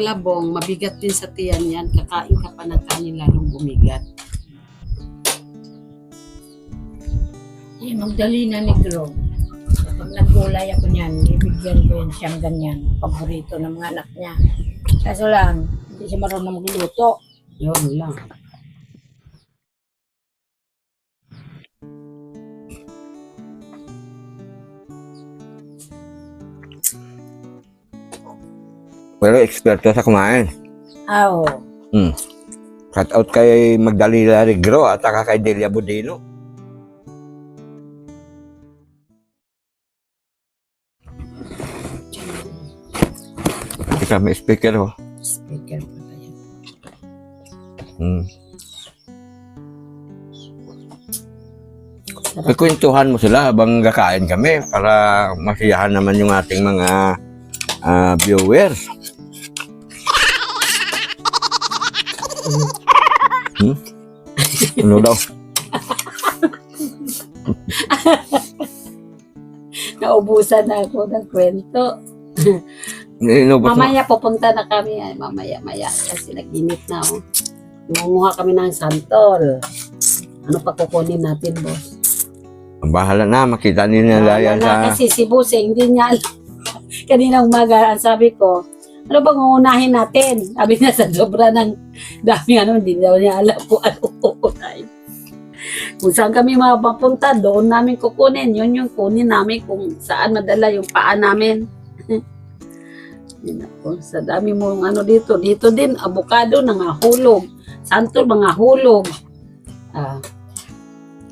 labong, mabigat din sa tiyan yan. Kakain ka pa ng kanin lalong bumigat. Yung Magdali na negro. Kapag nagulay ako niyan, ibigyan ko yan siyang ganyan. Paborito ng mga anak niya. Kaso lang, hindi siya marunong magluto. Yun lang. Pero eksperto sa kumain. Ah, Oo. Hmm. Cut out kay Magdalena Rigro at saka kay Delia Budino. Ika may speaker oh. Speaker pa tayo. Hmm. Kikwentuhan mo sila habang kakain kami para masiyahan naman yung ating mga ah, viewers. Hmm? Ano daw? Naubusan na ako ng kwento. Inubos mo. Mamaya pupunta na kami. Ay, mamaya, maya. Kasi nag-init na. Oh. Nangunguha kami ng santol. Ano pa kukunin natin, boss? Bahala na, makita nila yan sa... kasi si Busing, hindi niya alam. Kanina umaga, ang sabi ko, ano bang uunahin natin? Sabi niya sa sobra ng daming ano, hindi daw niya alam kung ano uunahin. Kung saan kami mapapunta, doon namin kukunin. Yun yung kunin namin kung saan madala yung paa namin. Ako, sa dami mong ano dito. Dito din, avocado, nangahulog. Santol, mga hulog. Ah,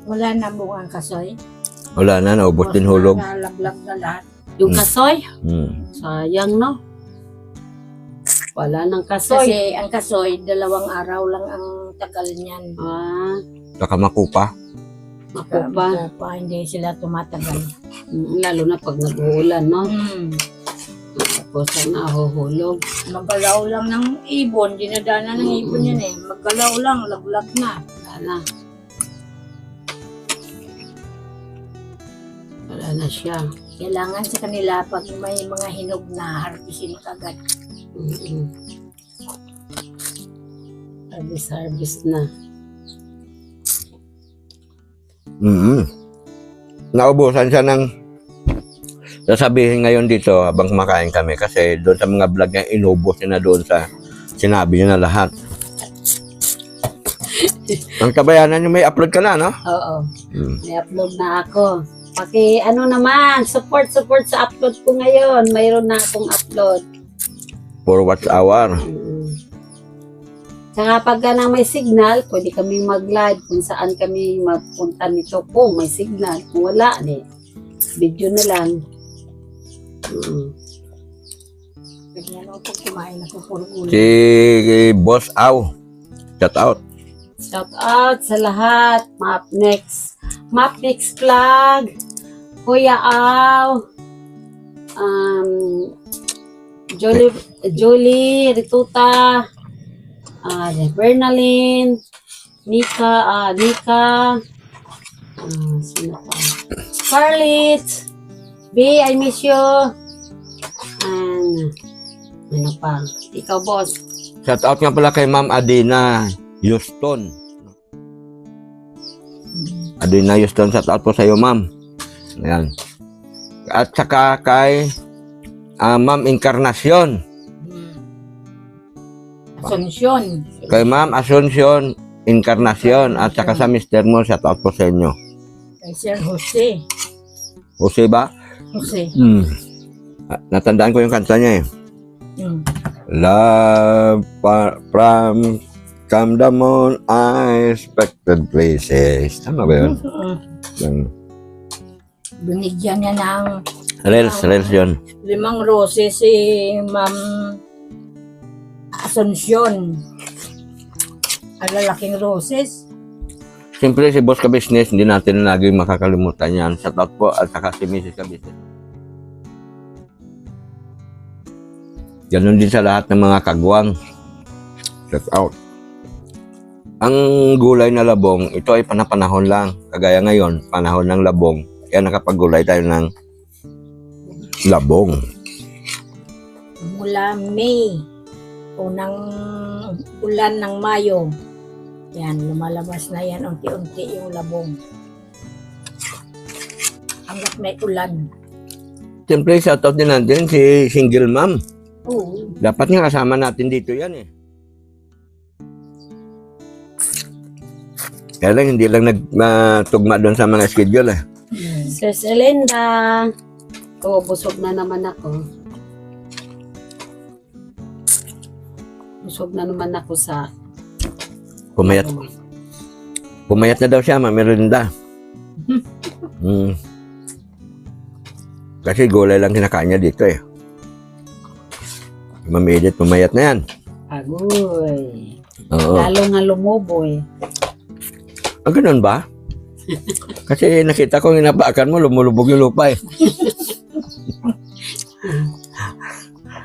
Wala na bungang kasoy. Wala na, naubos din hulog. Nalaglag na lahat. Yung Hmm. kasoy, Hmm. sayang no. Wala nang kasoy. Kasi ang kasoy, dalawang araw lang ang tagal niyan. Ah, Saka makupa. makupa. pa, hindi sila tumatagal. Mm, Lalo na pag nag-uulan, no? Hmm. Tapos ang nahuhulog. Magalaw lang ng ibon, dinadana ng ibon yan eh. Magalaw lang, laglag na. Wala na. Wala na siya. Kailangan sa kanila pag may mga hinog na harbisin kagad. Mm-mm. Harvest, harvest na. Mm Naubusan siya ng sasabihin ngayon dito habang kumakain kami kasi doon sa mga vlog niya inubos niya na doon sa sinabi niya na lahat. Ang kabayanan niyo may upload ka na, no? Oo. Mm. May upload na ako. Paki ano naman, support, support sa upload ko ngayon. Mayroon na akong upload. For watch hour. Mm. Saka pagka na may signal, pwede kami mag-live kung saan kami mapunta nito kung may signal. Kung wala, di, video na lang. Mm. Ganyan ako pag kumain ako, puro gulay. Si Boss Aw. Shout out. Shout out sa lahat. Map next. Map next vlog. Kuya Aw. Um, Jolie, Jolie, Rituta. Uh, Bernaline. Nika, ah, Nika. Ah, sino pa? Scarlett. B, I miss you. And, ano pa? Ikaw, boss. Shout out nga pala kay Ma'am Adina Houston. Adina Houston, shout out po sa iyo, Ma'am. Ayan. At saka kay ah, Ma'am Encarnacion. Hmm. Asunsyon. Kay Ma'am Asuncion Encarnacion. At saka sa Mr. Mo, shout out po sa inyo. Kay Sir Jose. Jose ba? Jose. Hmm. Ah, natandaan ko yung kanta niya eh. Hmm. Love from moon unexpected places. Tama ba yun? Hmm. Binigyan niya ng Reels, reels yun. limang roses si Ma'am Asunsyon. Ang lalaking roses. Siyempre si Boss Ka-Business, hindi natin lagi makakalimutan yan. Shout out po at saka si Mrs. Ka-Business. Ganon din sa lahat ng mga kagwang. Shout out. Ang gulay na labong, ito ay panapanahon lang. Kagaya ngayon, panahon ng labong. Kaya nakapagulay tayo ng labong. Mula May unang ulan ng Mayo. Yan, lumalabas na yan unti-unti yung labong. Hanggat may ulan. Siyempre, shoutout din natin si single mom. Oo. Dapat nga kasama natin dito yan eh. Kaya lang, hindi lang nagtugma doon sa mga schedule eh. Sis Elenda. Oo, busog na naman ako. Busog na naman ako sa... Pumayat, pumayat na daw siya, mamirinda. Hmm. Kasi gulay lang kinakain niya dito eh. Mamidit, pumayat na yan. Agoy. Oo. Lalo nga lumuboy. Ah, ganun ba? Kasi nakita ko hinabakan mo, lumulubog yung lupa eh.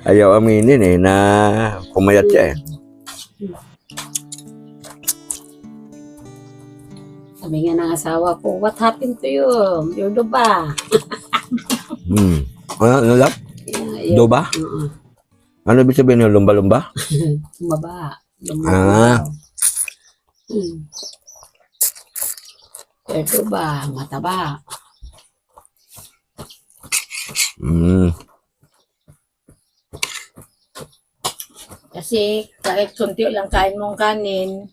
Ayaw aminin eh, na pumayat siya eh. Sabi nga ng asawa ko, what happened to you? You're the ba? Hmm. Ano, ano lang? Yeah, Do ba? Oo. Ano ibig sabihin ng lumba-lumba? Maba. Ah. Hmm. The ba? Mataba. Hmm. Kasi kahit konti lang kain mong kanin,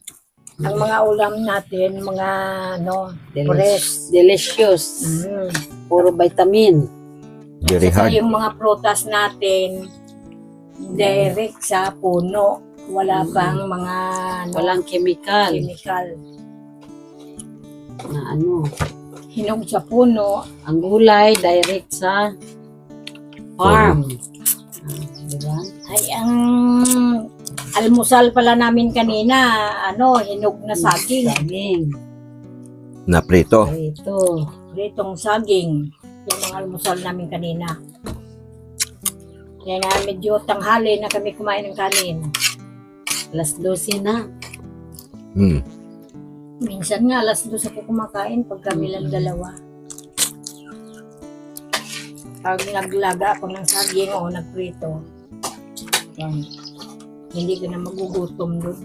ang mga ulam natin, mga ano, Delish- delicious. mm, Puro vitamin. Very hard. yung mga prutas natin, direct sa puno. Wala Mm. pang mga ano, Walang chemical chemical. Na ano. Hinog sa puno, Ang gulay, direct sa farm. Ah, diba? ay ang almusal pala namin kanina, ano, hinog na saging. Saging. Na prito. Ito. Pritong saging. Yung mga almusal namin kanina. Kaya nga medyo tanghali na kami kumain ng kanin. Alas 12 na. Hmm. Minsan nga alas dos ako kumakain pag kami lang dalawa. Pag naglaga ako ng saging o nagprito, yan. hindi ka na magugutom doon.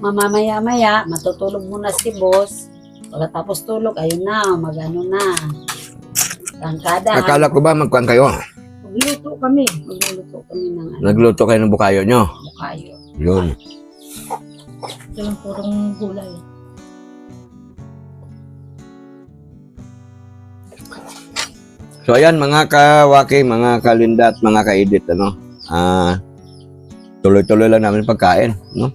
Mamamaya-maya, matutulog muna si boss. Pagkatapos tulog, ayun na, magano na. Tangkada. Akala ko ba magkuhan kayo? Magluto kami. Magluluto kami ng ano, Nagluto kayo ng bukayo nyo. bukayo. Yun. Yung purong gulay. So ayan mga kawaki, mga kalinda at mga kaedit ano. Ah tuloy-tuloy lang namin pagkain, no?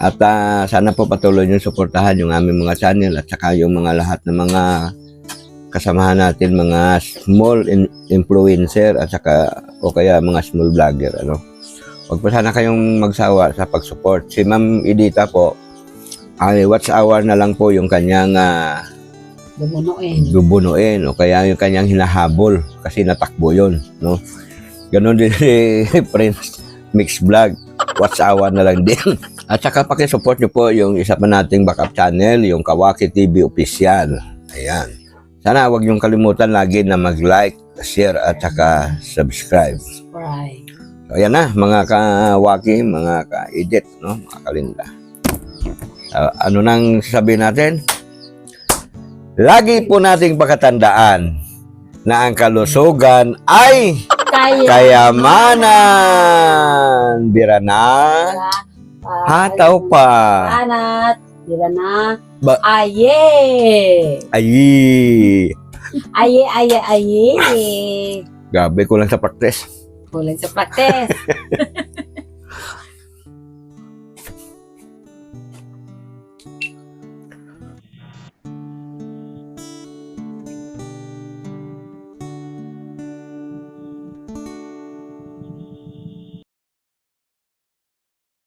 At ah, sana po patuloy niyo suportahan yung aming mga channel at saka yung mga lahat ng mga kasamahan natin mga small in- influencer at saka o kaya mga small vlogger ano. Huwag po sana kayong magsawa sa pag-support. Si Ma'am Edita po ay watch hour na lang po yung kanyang ah, Bumunuin. bubunuin o kaya yung kanyang hinahabol kasi natakbo yon no ganon din si Prince Mix Vlog watch hour na lang din at saka pakisupport nyo po yung isa pa nating backup channel yung Kawaki TV Official ayan sana wag yung kalimutan lagi na mag-like share at saka subscribe Right. Ayan na mga kawaki mga ka-edit no mga kalinda Ah, ano nang sasabihin natin Lagi po nating pakatandaan na ang kalusugan ay Kaya. kayamanan. Bira na, hataw pa. Anat. Dila na. Ba- Aye. Ay, Aye, aye, aye. gabi ko lang sa practice. Kulang sa praktes.